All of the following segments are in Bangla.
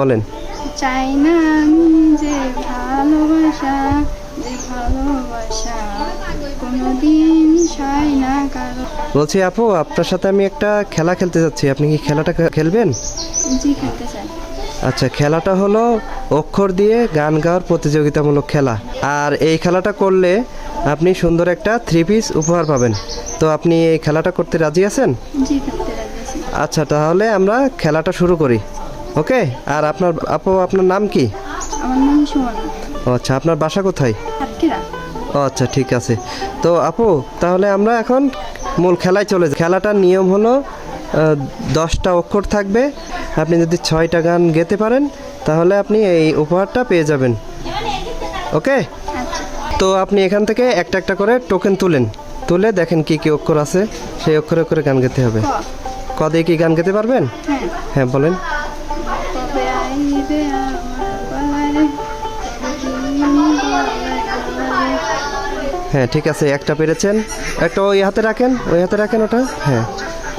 বলেন। চাই না আমি যে ভালোবাসা যে ভালোবাসা কোনোদিন সয় না কারও। বলছি আপু আপনার সাথে আমি একটা খেলা খেলতে যাচ্ছি। আপনি কি খেলাটা খেলবেন? জি খেলতে চাই। আচ্ছা খেলাটা হলো অক্ষর দিয়ে গান গাওয়ার প্রতিযোগিতামূলক খেলা। আর এই খেলাটা করলে আপনি সুন্দর একটা থ্রি পিস উপহার পাবেন। তো আপনি এই খেলাটা করতে রাজি আছেন? আচ্ছা তাহলে আমরা খেলাটা শুরু করি। ওকে আর আপনার আপু আপনার নাম কি? আমার নাম সুমনা। ও আচ্ছা আপনার বাসা কোথায়? সাতক্ষীরা। ও আচ্ছা ঠিক আছে। তো আপু তাহলে আমরা এখন মূল খেলায় চলে যাই। খেলাটার নিয়ম হলো দশটা অক্ষর থাকবে। আপনি যদি ছয়টা গান গেতে পারেন তাহলে আপনি এই উপহারটা পেয়ে যাবেন। ওকে? আচ্ছা। তো আপনি এখান থেকে একটা একটা করে টোকেন তুলেন। তুলে দেখেন কি কি অক্ষর আছে। সেই অক্ষরে করে গান গেতে হবে। ক? ক দিয়ে কি গান গেতে পারবেন? হ্যাঁ। হ্যাঁ বলেন। আমার হ্যাঁ ঠিক আছে একটা পেরেছেন। একটা ওই হাতে রাখেন ওই হাতে রাখেন ওটা। হ্যাঁ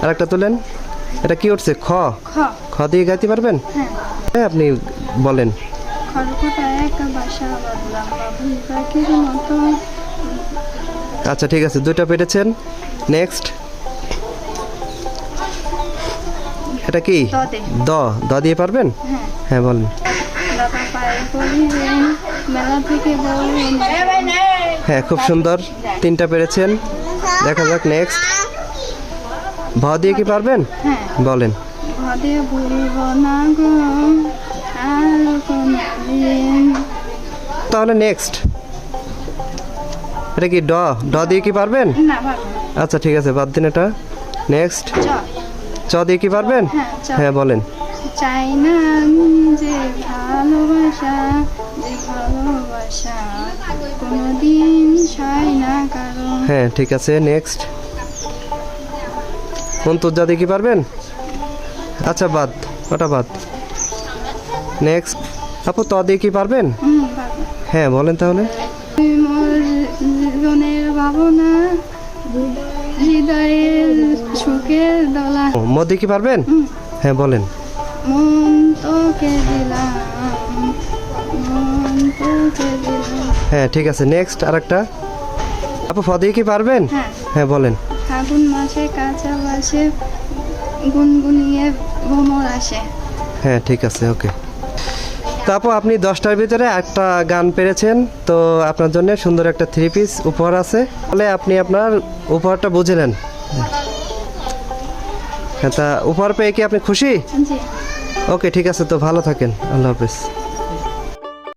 আর একটা তুলেন। এটা কি উঠছে? খ। খ। দিয়ে গাইতে পারবেন? হ্যাঁ। হ্যাঁ আপনি বলেন। আচ্ছা ঠিক আছে দুইটা পেরেছেন। নেক্সট এটা কি? দ। দ দিয়ে পারবেন? হ্যাঁ। হ্যাঁ বলেন। হ্যাঁ খুব সুন্দর। তিনটা পেরেছেন। দেখা যাক নেক্সট ভ দিয়ে কি পারবেন? বলেন। তাহলে নেক্সট এটা কি ড? ড দিয়ে কি পারবেন। আচ্ছা ঠিক আছে বাদ দিন এটা। নেক্সট চ। দিয়ে কি পারবেন? হ্যাঁ হ্যাঁ বলেন। চাই না আমি যে ভালোবাসা যে ভালোবাসা কোনোদিন সয় না হ্যাঁ ঠিক আছে নেক্সট অন্তর্জা কি পারবেন? আচ্ছা বাদ ওটা বাদ। নেক্সট আপু ত দিয়ে কি পারবেন হ্যাঁ বলেন তাহলে। জীবনের ভাবনা হৃদয়ের সুখের দোলা। ও, দিয়ে কি পারবেন হ্যাঁ বলেন। হ্যাঁ ঠিক আছে নেক্সট আরেকটা। আপু ফ দিয়ে কি পারবেন? হ্যাঁ। হ্যাঁ বলেন। ফাগুন মাসে কাঁচা বাসে গুনগুনিয়ে ভ্রমর আসে। হ্যাঁ ঠিক আছে ওকে। তো আপু আপনি দশটার ভিতরে একটা গান পেরেছেন তো আপনার জন্য সুন্দর একটা থ্রি পিস উপহার আছে। তাহলে আপনি আপনার উপহারটা বুঝে নেন। হ্যাঁ তা উপহার পেয়ে কি আপনি খুশি? জি। ওকে ঠিক আছে তো ভালো থাকেন। আল্লাহ হাফেজ।